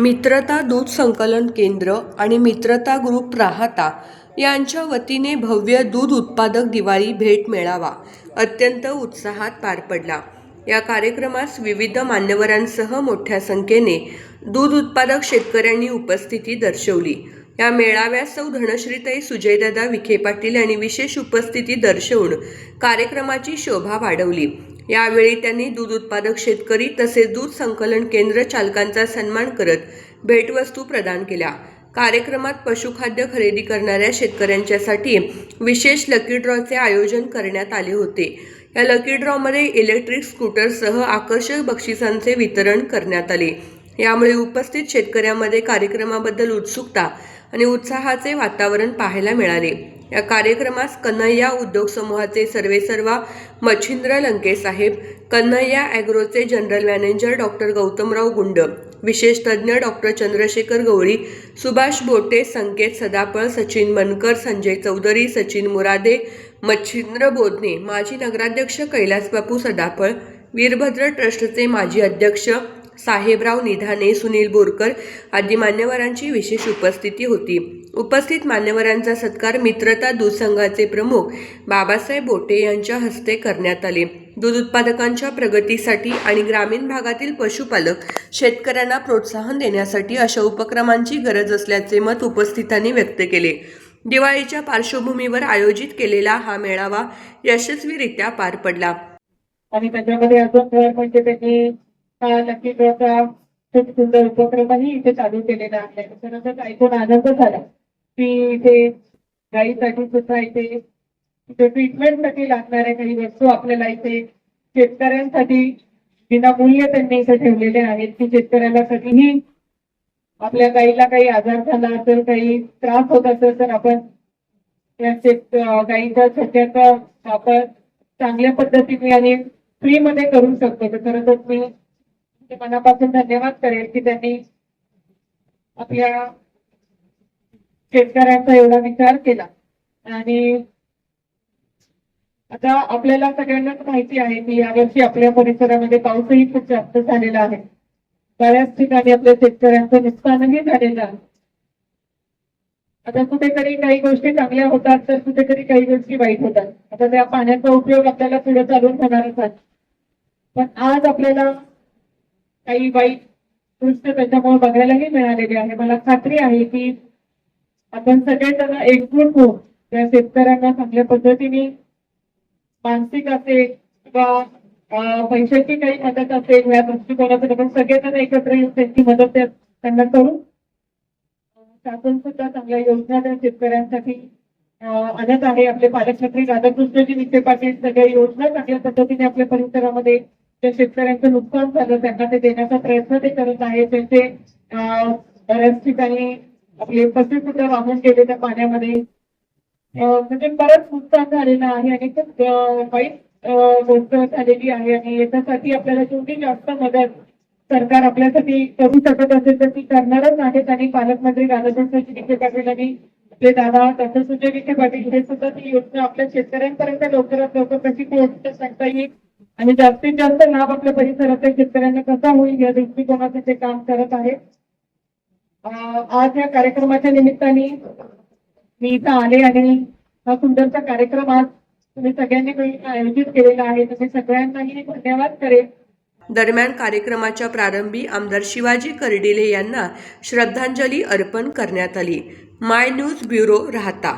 मित्रता दूध संकलन केंद्र आणि मित्रता ग्रुप राहता यांच्या वतीने भव्य दूध उत्पादक दिवाळी भेट मेळावा अत्यंत उत्साहात पार पडला. या कार्यक्रमास विविध मान्यवरांसह मोठ्या संख्येने दूध उत्पादक शेतकऱ्यांनी उपस्थिती दर्शवली. या मेळाव्यात सौ धनश्रीताई सुजयदादा विखे पाटील यांनी विशेष उपस्थिती दर्शवून कार्यक्रमाची शोभा वाढवली. यावेळी त्यांनी दूध उत्पादक शेतकरी तसेच दूध संकलन केंद्र चालकांचा सन्मान करत भेटवस्तू प्रदान केल्या. कार्यक्रमात पशुखाद्य खरेदी करणाऱ्या शेतकऱ्यांच्यासाठी विशेष लकी ड्रॉचे आयोजन करण्यात आले होते. या लकी ड्रॉमध्ये इलेक्ट्रिक स्कूटरसह आकर्षक बक्षिसांचे वितरण करण्यात आले. यामुळे उपस्थित शेतकऱ्यांमध्ये कार्यक्रमाबद्दल उत्सुकता आणि उत्साहाचे वातावरण पाहायला मिळाले. या कार्यक्रमास कन्हैया उद्योग समूहाचे सर्वेसर्वा Machhindra लंकेसाहेब Kanhaiya ॲग्रोचे general manager doctor Gautamrao Gund विशेष तज्ज्ञ डॉक्टर चंद्रशेखर गवळी सुभाष बोटे संकेत सदापळ सचिन मनकर संजय चौधरी सचिन मुरादे मच्छिंद्र बोधने माजी नगराध्यक्ष कैलासबापू सदापळ वीरभद्र ट्रस्टचे माजी अध्यक्ष साहेबराव निधाने सुनील बोरकर आदी मान्यवरांची विशेष उपस्थिती होती. उपस्थित मान्यवरांचा सत्कार मित्रता दूध संघाचे प्रमुख बाबासाहेब बोटे यांच्या हस्ते करण्यात आले. दूध उत्पादकांच्या प्रगतीसाठी आणि ग्रामीण भागातील पशुपालक शेतकऱ्यांना प्रोत्साहन देण्यासाठी अशा उपक्रमांची गरज असल्याचे मत उपस्थितांनी व्यक्त केले. दिवाळीच्या पार्श्वभूमीवर आयोजित केलेला हा मेळावा यशस्वीरित्या पार पडला. आणि त्याच्यामध्ये अजून भर लकी ड्रॉचा खूप सुंदर उपक्रमही इथे चालू केलेला आहे. खरंच ऐकून आनंद झाला की इथे गाईसाठी सुद्धा इथे ट्रीटमेंटसाठी लागणाऱ्या काही वस्तू आपल्याला इथे शेतकऱ्यांसाठी विनामूल्य त्यांनी इथे ठेवलेले आहेत की शेतकऱ्याला कधीही आपल्या गाईला काही आजार झाला असेल काही त्रास होत असेल तर आपण या शेत गाईच्या सध्याचा वापर चांगल्या पद्धतीने आणि फ्री मध्ये करू शकतो. तर खरं तर मी मनापासून धन्यवाद करेल की त्यांनी आपल्या शेतकऱ्यांचा एवढा विचार केला. आणि आता आपल्याला सगळ्यांनाच माहिती आहे की यावर्षी आपल्या परिसरामध्ये पाऊसही खूप जास्त झालेला आहे. बऱ्याच ठिकाणी आपल्या शेतकऱ्यांचं नुकसानही झालेलं आहे. आता कुठेतरी काही गोष्टी चांगल्या होतात तर कुठेतरी काही गोष्टी वाईट होतात. आता त्या पाण्याचा उपयोग आपल्याला पुढे चालून होणारच आहे. पण आज आपल्याला काही वाईट दृश्य त्याच्यामुळे बघायलाही मिळालेले आहे. मला खात्री आहे की आपण सगळेजण एकजूट होऊन त्या शेतकऱ्यांना चांगल्या पद्धतीने मानसिक असेल किंवा पैशाची काही मदत असेल या दृष्टिकोनातून आपण सगळेजण एकत्र येऊन त्यांची मदत त्यांना करू. शासन सुद्धा चांगल्या योजना त्या शेतकऱ्यांसाठी आणत आहे. आपले पालकमंत्री राधाकृष्णजी विखे पाटील सगळ्या योजना चांगल्या पद्धतीने आपल्या परिसरामध्ये ज्या शेतकऱ्यांचं नुकसान झालं त्यांना ते देण्याचा प्रयत्न ते करत आहे त्यांचे बऱ्याच ठिकाणी आपले पशु सुद्धा वाहून गेले त्या पाण्यामध्ये. म्हणजे बरंच नुकसान झालेलं आहे आणि खूप वाईट गोष्ट झालेली आहे आणि याच्यासाठी आपल्याला जेवढी जास्त मदत सरकार आपल्यासाठी करू शकत असेल तर ती करणारच आहेत आणि पालकमंत्री राधाकृष्ण विखे पाटील आणि आपले दादा डॉक्टर विखे पाटील हे सुद्धा ती योजना आपल्या शेतकऱ्यांपर्यंत लवकरात लवकर कशी पोहोचते सांगता येईल आणि जास्तीत जास्त लाभ आपल्या परिसरातील शेतकऱ्यांना कसा होईल या दृष्टिकोनाचं ते काम करत आहे. आज या कार्यक्रमाच्या निमित्ताने मी इथं आले आणि हा सुंदरचा कार्यक्रम आज तुम्ही सगळ्यांनी मिळून आयोजित केलेला आहे. तुम्ही सगळ्यांनाही धन्यवाद करेल दरम्यान कार्यक्रमाच्या प्रारंभी आमदार शिवाजी कर्डिले यांना श्रद्धांजली अर्पण करण्यात आली. माय न्यूज ब्युरो राहता.